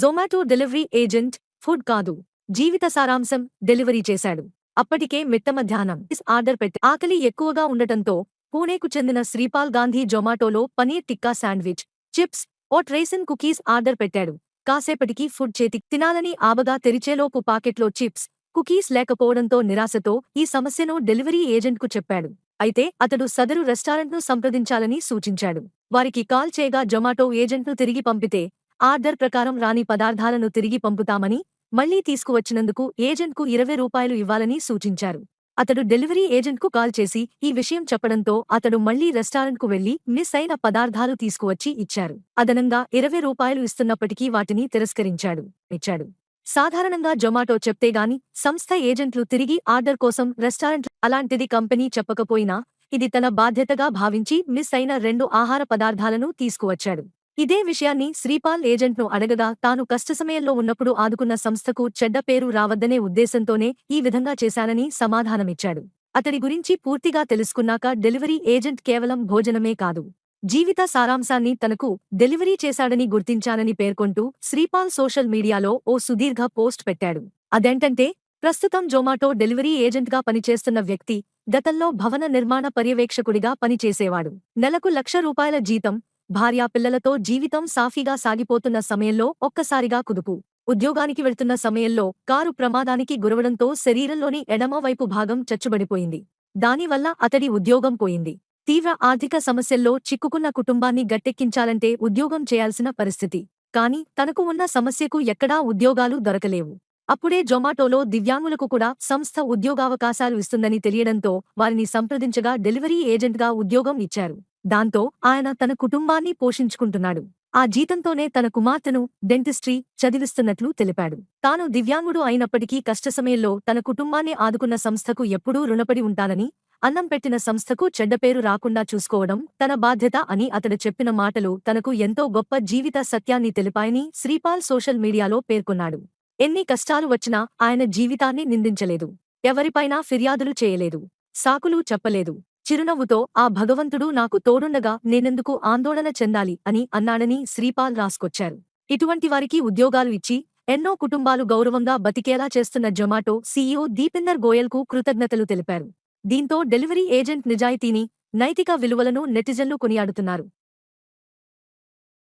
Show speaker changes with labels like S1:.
S1: Zomato delivery agent food కాదు. జీవిత సారాంశం delivery చేశాడు. అప్పటికే మిట్ట మధ్యాహ్నం ఆర్డర్ పెట్టి ఆకలి ఎక్కువగా ఉండటంతో పూణేకు చెందిన Sripal Gandhi జొమాటోలో paneer tikka sandwich chips oat raisin cookies order పెట్టాడు. కాసేపటికి ఫుడ్ చేతి తినాలని ఆబగా తెరిచేలోపు పాకెట్లో చిప్స్ కుకీస్ లేకపోవడంతో నిరాశతో ఈ సమస్యను డెలివరీ ఏజెంట్కు చెప్పాడు. అయితే అతడు సదరు రెస్టారెంట్ను సంప్రదించాలని సూచించాడు. వారికి కాల్ చేయగా జొమాటో ఏజెంట్ను తిరిగి పంపితే ఆర్డర్ ప్రకారం రాని పదార్థాలను తిరిగి పంపుతామని మళ్ళీ తీసుకువచ్చినందుకు ఏజెంట్కు ఇరవై రూపాయలు ఇవ్వాలని సూచించారు. అతడు డెలివరీ ఏజెంట్కు కాల్ చేసి ఈ విషయం చెప్పడంతో అతడు మళ్ళీ రెస్టారెంట్కు వెళ్ళి మిస్ అయిన పదార్థాలు తీసుకువచ్చి ఇచ్చారు. అదనంగా ఇరవై రూపాయలు ఇస్తున్నప్పటికీ వాటిని తిరస్కరించాడు ఇచ్చాడు. సాధారణంగా జొమాటో చెప్తేగాని సంస్థ ఏజెంట్లు తిరిగి ఆర్డర్ కోసం రెస్టారెంట్ అలాంటిది కంపెనీ చెప్పకపోయినా ఇది తన బాధ్యతగా భావించి మిస్ అయిన రెండు ఆహార పదార్థాలను తీసుకువచ్చాడు. ఇదే విషయాన్ని శ్రీపాల్ ఏజెంట్ను అడగగా తాను కష్టసమయంలో ఉన్నప్పుడు ఆదుకున్న సంస్థకు చెడ్డ పేరు రావద్దనే ఉద్దేశంతోనే ఈ విధంగా చేశానని సమాధానమిచ్చాడు. అతడి గురించి పూర్తిగా తెలుసుకున్నాక డెలివరీ ఏజెంట్ కేవలం భోజనమే కాదు. జీవిత సారాంశాన్ని తనకు డెలివరీ చేశాడని గుర్తించానని పేర్కొంటూ శ్రీపాల్ సోషల్ మీడియాలో ఓ సుదీర్ఘ పోస్ట్ పెట్టాడు. అదేంటంటే ప్రస్తుతం జొమాటో డెలివరీ ఏజెంట్గా పనిచేస్తున్న వ్యక్తి గతంలో భవన నిర్మాణ పర్యవేక్షకుడిగా పనిచేసేవాడు. నెలకు లక్ష రూపాయల జీతం భార్యా పిల్లలతో జీవితం సాఫీగా సాగిపోతున్న సమయంలో ఒక్కసారిగా కుదుపు. ఉద్యోగానికి వెళ్తున్న సమయంలో కారు ప్రమాదానికి గురవడంతో శరీరంలోని ఎడమవైపు భాగం చచ్చుబడిపోయింది. దానివల్ల అతడి ఉద్యోగం పోయింది. తీవ్ర ఆర్థిక సమస్యల్లో చిక్కుకున్న కుటుంబాన్ని గట్టెక్కించాలంటే ఉద్యోగం చేయాల్సిన పరిస్థితి. కాని తనకు ఉన్న సమస్యకు ఎక్కడా ఉద్యోగాలు దొరకలేవు. అప్పుడే జొమాటోలో దివ్యాంగులకు కూడా సంస్థ ఉద్యోగావకాశాలు ఇస్తుందని తెలియడంతో వారిని సంప్రదించగా డెలివరీ ఏజెంట్గా ఉద్యోగం ఇచ్చారు. దాంతో ఆయన తన కుటుంబాన్ని పోషించుకుంటున్నాడు. ఆ జీతంతోనే తన కుమార్తెను డెంటిస్ట్రీ చదివిస్తున్నట్లు తెలిపాడు. తాను దివ్యాంగుడు అయినప్పటికీ కష్టసమయంలో తన కుటుంబాన్ని ఆదుకున్న సంస్థకు ఎప్పుడూ రుణపడి ఉంటానని అన్నం పెట్టిన సంస్థకు చెడ్డపేరు రాకుండా చూసుకోవడం తన బాధ్యత అని అతడు చెప్పిన మాటలు తనకు ఎంతో గొప్ప జీవిత సత్యాన్ని తెలిపాయని శ్రీపాల్ సోషల్ మీడియాలో పేర్కొన్నాడు. ఎన్ని కష్టాలు వచ్చినా ఆయన జీవితాన్ని నిందించలేదు. ఎవరిపైనా ఫిర్యాదులు చేయలేదు. సాకులు చెప్పలేదు. చిరునవ్వుతో ఆ భగవంతుడు నాకు తోడుండగా నేనెందుకు ఆందోళన చెందాలి అని అన్నాడని శ్రీపాల్ రాసుకొచ్చారు. ఇటువంటి వారికి ఉద్యోగాలు ఇచ్చి ఎన్నో కుటుంబాలు గౌరవంగా బతికేలా చేస్తున్న జొమాటో సీఈఓ దీపిందర్ గోయల్కు కృతజ్ఞతలు తెలిపారు. దీంతో డెలివరీ ఏజెంట్ నిజాయితీని నైతిక విలువలను నెటిజన్లు కొనియాడుతున్నారు.